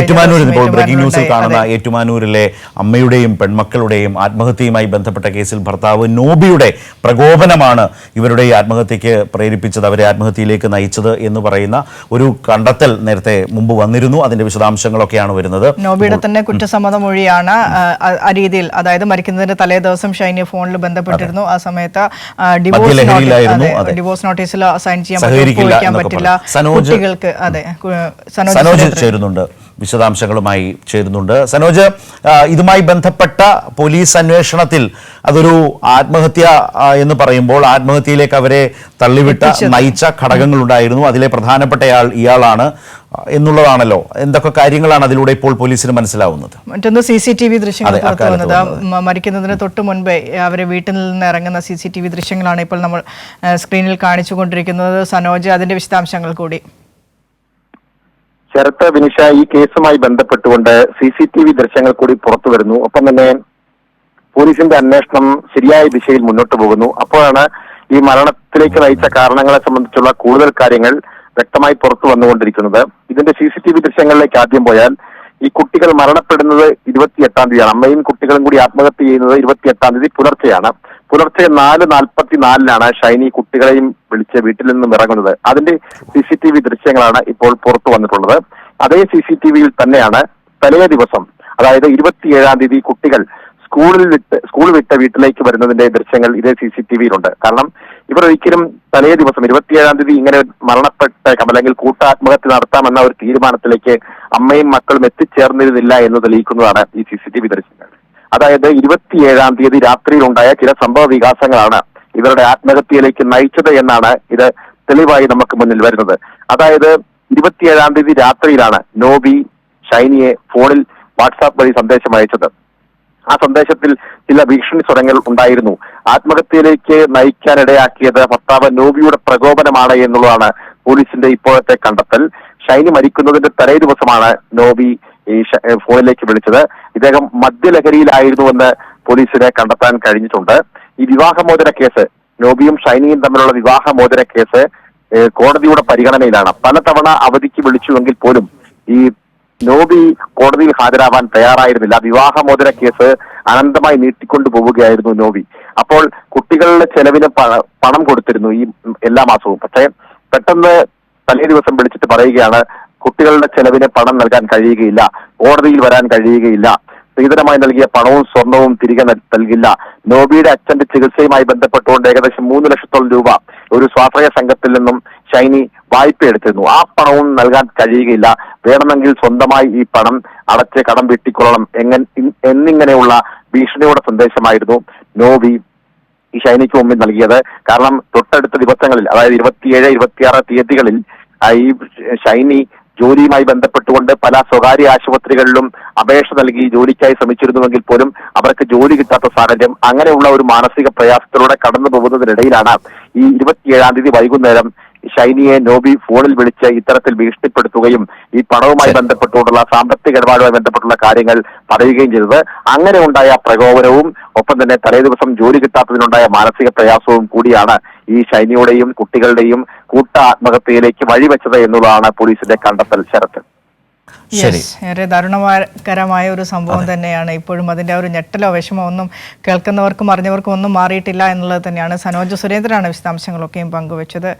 ഏറ്റുമാനൂരിൽ ഇപ്പോൾ ബ്രേക്കിംഗ് ന്യൂസിൽ കാണുന്ന ഏറ്റുമാനൂരിലെ അമ്മയുടെയും പെൺമക്കളുടെയും ആത്മഹത്യയുമായി ബന്ധപ്പെട്ട കേസിൽ ഭർത്താവ് നോബിയുടെ പ്രകോപനമാണ് ഇവരുടെ ഈ ആത്മഹത്യക്ക് പ്രേരിപ്പിച്ചത്. അവരെ ആത്മഹത്യയിലേക്ക് നയിച്ചത് എന്ന് പറയുന്ന ഒരു കണ്ടെത്തൽ നേരത്തെ മുമ്പ് വന്നിരുന്നു. അതിന്റെ വിശദാംശങ്ങളൊക്കെയാണ് വരുന്നത്. നോബിയുടെ തന്നെ കുറ്റസമ്മത മൊഴിയാണ് ആ, രീതിയിൽ അതായത് മരിക്കുന്നതിന്റെ തലേ ദിവസം ഷൈനി ഫോണിൽ ബന്ധപ്പെട്ടിരുന്നു. ആ സമയത്ത് ഡിവോഴ്സ് നോട്ടീസിൽ സൈൻ ചെയ്യാൻ പറ്റില്ല കുട്ടികൾക്ക് അതെ സനോജ് ചേരുന്നുണ്ട്. വിശദാംശങ്ങളുമായി ചേരുന്നുണ്ട്. സനോജ് ഇതുമായി ബന്ധപ്പെട്ട പോലീസ് അന്വേഷണത്തിൽ അതൊരു ആത്മഹത്യ എന്ന് പറയുമ്പോൾ ആത്മഹത്യയിലേക്ക് അവരെ തള്ളിവിട്ട നയിച്ച ഘടകങ്ങളുണ്ടായിരുന്നു. അതിലെ പ്രധാനപ്പെട്ടയാൾ ഇയാളാണ് എന്നുള്ളതാണല്ലോ. എന്തൊക്കെ കാര്യങ്ങളാണ് അതിലൂടെ ഇപ്പോൾ പോലീസിന് മനസ്സിലാവുന്നത്? മറ്റൊന്ന് സി സി ടി വി ദൃശ്യങ്ങൾ പുറത്തു വന്നത്. മരിക്കുന്നതിന് തൊട്ട് മുൻപേ അവരെ വീട്ടിൽ നിന്ന് ഇറങ്ങുന്ന സി സി ടി വി ദൃശ്യങ്ങളാണ് ഇപ്പോൾ നമ്മൾ സ്ക്രീനിൽ സ്ക്രീനിൽ കാണിച്ചുകൊണ്ടിരിക്കുന്നത്. സനോജ് അതിന്റെ വിശദാംശങ്ങൾ കൂടി. ശരത്ത് വിനിഷ ഈ കേസുമായി ബന്ധപ്പെട്ടുകൊണ്ട് സി സി ടി വി ദൃശ്യങ്ങൾ കൂടി പുറത്തു വരുന്നു. ഒപ്പം തന്നെ പോലീസിന്റെ അന്വേഷണം ശരിയായ ദിശയിൽ മുന്നോട്ട് പോകുന്നു. അപ്പോഴാണ് ഈ മരണത്തിലേക്ക് നയിച്ച കാരണങ്ങളെ സംബന്ധിച്ചുള്ള കൂടുതൽ കാര്യങ്ങൾ വ്യക്തമായി പുറത്തു വന്നുകൊണ്ടിരിക്കുന്നത്. ഇതിന്റെ സി സി ടി വി ദൃശ്യങ്ങളിലേക്ക് ആദ്യം പോയാൽ ഈ കുട്ടികൾ മരണപ്പെടുന്നത് ഇരുപത്തിയെട്ടാം തീയതിയാണ്. അമ്മയും കുട്ടികളും കൂടി ആത്മഹത്യ ചെയ്യുന്നത് ഇരുപത്തിയെട്ടാം തീയതി പുലർച്ചെയാണ്. പുലർച്ചെ നാല് നാൽപ്പത്തി നാലിലാണ് ഷൈനി കുട്ടികളെയും വിളിച്ച് വീട്ടിൽ നിന്നും ഇറങ്ങുന്നത്. അതിന്റെ സി സി ടി വി ദൃശ്യങ്ങളാണ് ഇപ്പോൾ പുറത്തു വന്നിട്ടുള്ളത്. അതേ സി സി ടി വിയിൽ തന്നെയാണ് തലേ ദിവസം അതായത് ഇരുപത്തിയേഴാം തീയതി കുട്ടികൾ സ്കൂളിൽ വിട്ട് സ്കൂൾ വിട്ട് വീട്ടിലേക്ക് വരുന്നതിന്റെ ദൃശ്യങ്ങൾ ഇതേ സി സി ടി വിയിലുണ്ട് കാരണം ഇവർ ഒരിക്കലും തലേ ദിവസം ഇരുപത്തിയേഴാം തീയതി ഇങ്ങനെ മരണപ്പെട്ട അല്ലെങ്കിൽ കൂട്ടാത്മഹത്യ നടത്താമെന്ന ഒരു തീരുമാനത്തിലേക്ക് അമ്മയും മക്കളും എത്തിച്ചേർന്നിരുന്നില്ല എന്ന് തെളിയിക്കുന്നതാണ് ഈ സി സി ടി വി ദൃശ്യങ്ങൾ. അതായത് ഇരുപത്തിയേഴാം തീയതി രാത്രിയിലുണ്ടായ ചില സംഭവ വികാസങ്ങളാണ് ഇവരുടെ ആത്മഹത്യയിലേക്ക് നയിച്ചത് എന്നാണ് ഇത് തെളിവായി നമുക്ക് മുന്നിൽ വരുന്നത്. അതായത് ഇരുപത്തിയേഴാം തീയതി രാത്രിയിലാണ് നോബി ഷൈനിയെ ഫോണിൽ വാട്സാപ്പ് വഴി സന്ദേശം അയച്ചത്. ആ സന്ദേശത്തിൽ ചില ഭീഷണി സ്വരങ്ങൾ ഉണ്ടായിരുന്നു. ആത്മഹത്യയിലേക്ക് നയിക്കാനിടയാക്കിയത് ഭർത്താവ് നോബിയുടെ പ്രകോപനമാണ് എന്നുള്ളതാണ് പോലീസിന്റെ ഇപ്പോഴത്തെ കണ്ടെത്തൽ. ഷൈനി മരിക്കുന്നതിന്റെ തലേ ദിവസമാണ് നോബി ഈ ഫോണിലേക്ക് വിളിച്ചത്. ഇദ്ദേഹം മദ്യലഹരിയിലായിരുന്നുവെന്ന് പോലീസിനെ കണ്ടെത്താൻ കഴിഞ്ഞിട്ടുണ്ട്. ഈ വിവാഹമോചന കേസ് നോബിയും ഷൈനിയും തമ്മിലുള്ള വിവാഹമോചന കേസ് കോടതിയുടെ പരിഗണനയിലാണ്. പലതവണ അവധിക്ക് വിളിച്ചുവെങ്കിൽ പോലും ഈ നോബി കോടതിയിൽ ഹാജരാവാൻ തയ്യാറായിരുന്നില്ല. വിവാഹമോചന കേസ് അനന്തമായി നീട്ടിക്കൊണ്ടു പോവുകയായിരുന്നു നോബി. അപ്പോൾ കുട്ടികളുടെ ചെലവിന് പണം കൊടുത്തിരുന്നു ഈ എല്ലാ മാസവും. പക്ഷേ പെട്ടെന്ന് തലേ ദിവസം വിളിച്ചിട്ട് പറയുകയാണ് കുട്ടികളുടെ ചെലവിന് പണം നൽകാൻ കഴിയുകയില്ല കോടതിയിൽ വരാൻ കഴിയുകയില്ല. സ്ത്രീധനമായി നൽകിയ പണവും സ്വർണവും തിരികെ നൽകില്ല. നോബിയുടെ അച്ഛന്റെ ചികിത്സയുമായി ബന്ധപ്പെട്ടുകൊണ്ട് ഏകദേശം മൂന്ന് ലക്ഷത്തോളം രൂപ ഒരു സ്വാശ്രയ സംഘത്തിൽ നിന്നും ഷൈനി വായ്പ എടുത്തിരുന്നു. ആ പണവും നൽകാൻ കഴിയുകയില്ല. വേണമെങ്കിൽ സ്വന്തമായി ഈ പണം അടച്ച് കടം വെട്ടിക്കൊള്ളണം എങ്ങനെ എന്നിങ്ങനെയുള്ള ഭീഷണിയുടെ സന്ദേശമായിരുന്നു നോബി ഈ ഷൈനിക്ക് മുമ്പിൽ നൽകിയത്. കാരണം തൊട്ടടുത്ത ദിവസങ്ങളിൽ അതായത് ഇരുപത്തിയേഴ് ഇരുപത്തിയാറ് തീയതികളിൽ ഈ ഷൈനി ജോലിയുമായി ബന്ധപ്പെട്ടുകൊണ്ട് പല സ്വകാര്യ ആശുപത്രികളിലും അപേക്ഷ നൽകി ജോലിക്കായി ശ്രമിച്ചിരുന്നുവെങ്കിൽ പോലും അവർക്ക് ജോലി കിട്ടാത്ത സാഹചര്യം അങ്ങനെയുള്ള ഒരു മാനസിക പ്രയാസത്തിലൂടെ കടന്നു പോകുന്നതിനിടയിലാണ് ഈ ഇരുപത്തിയേഴാം തീയതി വൈകുന്നേരം ഷൈനിയെ നോബി ഫോണിൽ വിളിച്ച് ഇത്തരത്തിൽ ഭീഷണിപ്പെടുത്തുകയും ഈ പണവുമായി. ബന്ധപ്പെട്ടുകൊണ്ടുള്ള സാമ്പത്തിക ഇടപാടുമായി ബന്ധപ്പെട്ടുള്ള കാര്യങ്ങൾ പറയുകയും ചെയ്തത്. അങ്ങനെ ഉണ്ടായ പ്രകോപനവും ഒപ്പം തന്നെ തലേ ദിവസം ജോലി കിട്ടാത്തതിനുണ്ടായ മാനസിക പ്രയാസവും കൂടിയാണ് ഈ ഷൈനിയുടെയും കുട്ടികളുടെയും കൂട്ട ആത്മഹത്യയിലേക്ക് വഴിവെച്ചത് എന്നുള്ളതാണ് പോലീസിന്റെ കണ്ടെത്തൽ ശരത്ത്. ഏറെ ദാരുണകരമായ ഒരു സംഭവം തന്നെയാണ്. ഇപ്പോഴും അതിന്റെ ഒരു ഞെട്ടലോ വിഷമോ ഒന്നും കേൾക്കുന്നവർക്കും അറിഞ്ഞവർക്കും ഒന്നും മാറിയിട്ടില്ല എന്നുള്ളത് തന്നെയാണ്. സനോജ് സുരേന്ദ്രനാണ് വിശദാംശങ്ങളൊക്കെയും പങ്കുവച്ചത്.